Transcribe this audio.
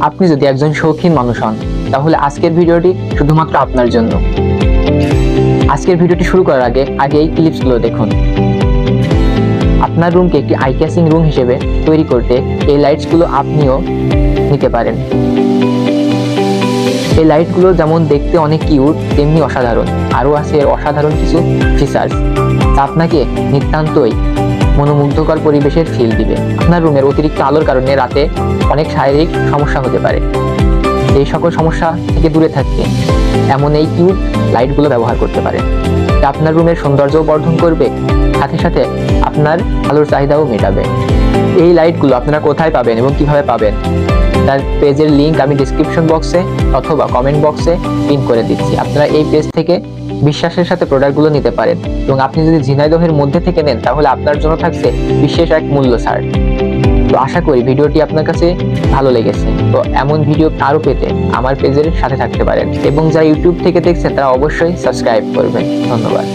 আপনি যদি একজন শৌখিন মানুষ হন, তাহলে আজকের ভিডিওটি শুধুমাত্র আপনার জন্য। আজকের ভিডিওটি শুরু করার আগে আগে এই ক্লিপসগুলো দেখুন। আপনার রুমকে একটি আই ক্যাচিং রুম হিসেবে তৈরি করতে এই লাইটসগুলো আপনিও নিতে পারেন। এই লাইটগুলো যেমন দেখতে অনেক কিউট তেমনি অসাধারণ। আরও আছে এর অসাধারণ কিছু ফিচার্স যা আপনাকে নিতান্তই মনোমুগ্ধকর পরিবেশের ফিল দিবে। আপনার রুমের অতিরিক্ত আলোর কারণে রাতে অনেক শারীরিক সমস্যা হতে পারে। এই সকল সমস্যা থেকে দূরে থাকতে এমন এই কিউট লাইটগুলো ব্যবহার করতে পারে আপনার রুমের সৌন্দর্য বর্ধন করবে। সাথে সাথে আপনার আলোর চাহিদাও মেটাবে। এই লাইটগুলো আপনারা কোথায় পাবেন এবং কীভাবে পাবেন? তার পেজের লিংক আমি ডিসক্রিপশন বক্সে অথবা কমেন্ট বক্সে পিন করে দিচ্ছি। আপনারা এই পেজ থেকে বিশ্বাসের সাথে প্রোডাক্টগুলো নিতে পারেন এবং আপনি যদি ঝিনাইদহের মধ্যে থেকে নেন, তাহলে আপনার জন্য থাকছে বিশেষ এক মূল্য ছাড়। তো আশা করি ভিডিওটি আপনার কাছে ভালো লেগেছে। তো এমন ভিডিও আরও পেতে আমার পেজের সাথে থাকতে পারেন এবং যারা ইউটিউব থেকে দেখছেন, তারা অবশ্যই সাবস্ক্রাইব করবেন। ধন্যবাদ।